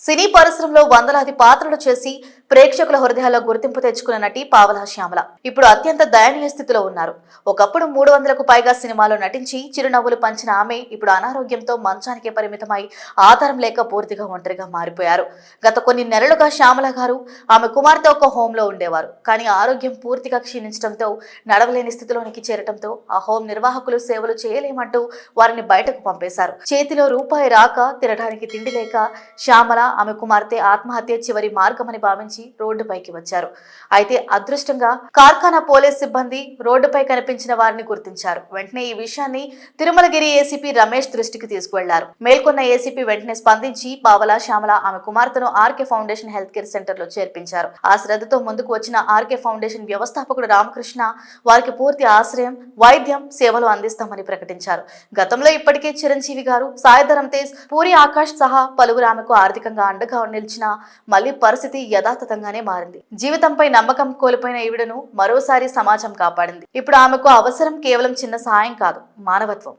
సినీ పరిశ్రమలో వందలాది పాత్రలు చేసి ప్రేక్షకుల హృదయాల్లో గుర్తింపు తెచ్చుకున్న నటి పావలా శ్యామల. ఇప్పుడు అత్యంత దయనీయ స్థితిలో ఉన్నారు. ఒకప్పుడు మూడు వందలకు పైగా సినిమాలో నటించి చిరునవ్వులు పంచిన ఆమె ఇప్పుడు అనారోగ్యంతో మంచానికే పరిమితమై ఆధారం లేక పూర్తిగా ఒంటరిగా మారిపోయారు. గత కొన్ని నెలలుగా శ్యామల గారు ఆమె కుమార్తె ఒక హోంలో ఉండేవారు. కానీ ఆరోగ్యం పూర్తిగా క్షీణించడంతో నడవలేని స్థితిలోనికి చేరటంతో ఆ హోం నిర్వాహకులు సేవలు చేయలేమంటూ వారిని బయటకు పంపేశారు. చేతిలో రూపాయి రాక తినడానికి తిండి లేక శ్యామల ఆమె కుమార్తె ఆత్మహత్య చివరి మార్గమని భావించి రోడ్డుపైకి వచ్చారు. అయితే అదృష్టంగా కార్ఖానా పోలీస్ సిబ్బంది రోడ్డుపై కనిపించిన వారిని గుర్తించారు. వెంటనే ఈ విషయాన్ని తిరుమలగిరి ఏసీపీ రమేష్ దృష్టికి తీసుకువెళ్ళారు. మేల్కొన్న ఏసీపీ వెంటనే స్పందించి పావల శ్యామల ఆమె కుమార్తెను ఆర్కే ఫౌండేషన్ హెల్త్ కేర్ సెంటర్లో చేర్పించారు. ఆ శ్రద్ధతో ముందుకు వచ్చిన ఆర్కే ఫౌండేషన్ వ్యవస్థాపకుడు రామకృష్ణ వారికి పూర్తి ఆశ్రయం వైద్యం సేవలు అందిస్తామని ప్రకటించారు. గతంలో ఇప్పటికే చిరంజీవి గారు సాయిధరం తేజ్ పూరి ఆకాష్ సహా పలువురు ఆమెకు ఆర్థికంగా అండగా నిలిచిన మళ్ళీ పరిస్థితి యథాతథంగానే మారింది. జీవితంపై నమ్మకం కోల్పోయిన ఈవిడను మరోసారి సమాజం కాపాడింది. ఇప్పుడు ఆమెకు అవసరం కేవలం చిన్న సహాయం కాదు మానవత్వం.